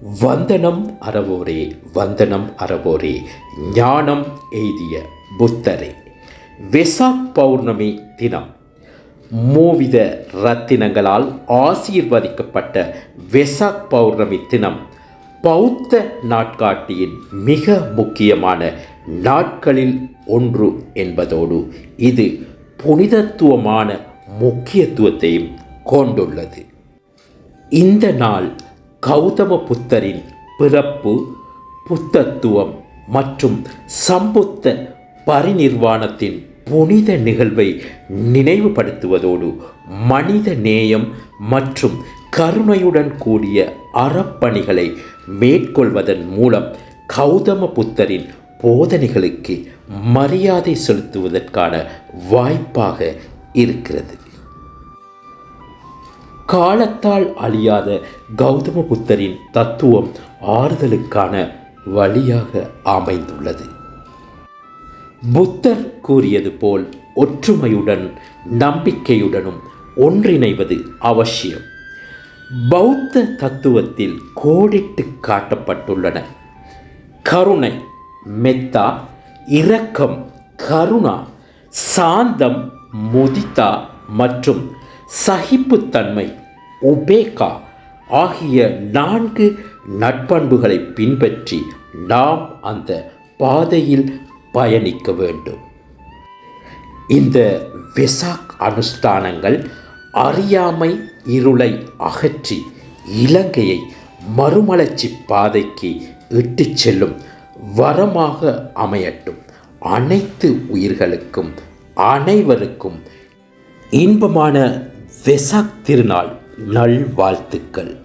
வந்தனம் அறவோரே வந்தனம் அறவோரே ஞானம் எய்திய புத்தரே. வெசாக் பௌர்ணமி தினம். மூவித ரத்தினங்களால் ஆசீர்வதிக்கப்பட்ட வெசாக் பௌர்ணமி தினம் பௌத்த நாட்காட்டியின் மிக முக்கியமான நாட்களில் ஒன்று என்பதோடு இது புனிதத்துவமான முக்கியத்துவத்தையும் கொண்டுள்ளது. இந்த நாள் கௌதம புத்தரின் பிறப்பு புத்தத்துவம் மற்றும் சம்புத்த பரிநிர்வாணத்தின் புனித நிகழ்வை நினைவுபடுத்துவதோடு மனித நேயம் மற்றும் கருணையுடன் கூடிய அறப்பணிகளை மேற்கொள்வதன் மூலம் கௌதம புத்தரின் போதனைகளுக்கு மரியாதை செலுத்துவதற்கான வாய்ப்பாக இருக்கிறது. காலத்தால் அழியாத கௌதம புத்தரின் தத்துவம் ஆறுதலுக்கான வழியாக அமைந்துள்ளது. புத்தர் கூறியது போல் ஒற்றுமையுடன் நம்பிக்கையுடனும் ஒன்றிணைவது அவசியம். பௌத்த தத்துவத்தில் கோடிட்டு காட்டப்பட்டுள்ளன. கருணை மெத்தா இரக்கம் கருணா சாந்தம் முதிதா மற்றும் சகிப்புத்தன்மை உபேகா ஆகிய நான்கு நட்பண்புகளை பின்பற்றி நாம் அந்த பாதையில் பயணிக்க வேண்டும். இந்த வெசாக் அனுஷ்டானங்கள் அறியாமை இருளை அகற்றி இலங்கையை மறுமலர்ச்சி பாதைக்கு இட்டுச் செல்லும் வரமாக அமையட்டும். அனைத்து உயிர்களுக்கும் அனைவருக்கும் இன்பமான வெசாக் திருநாள் நல்வாழ்த்துக்கள்.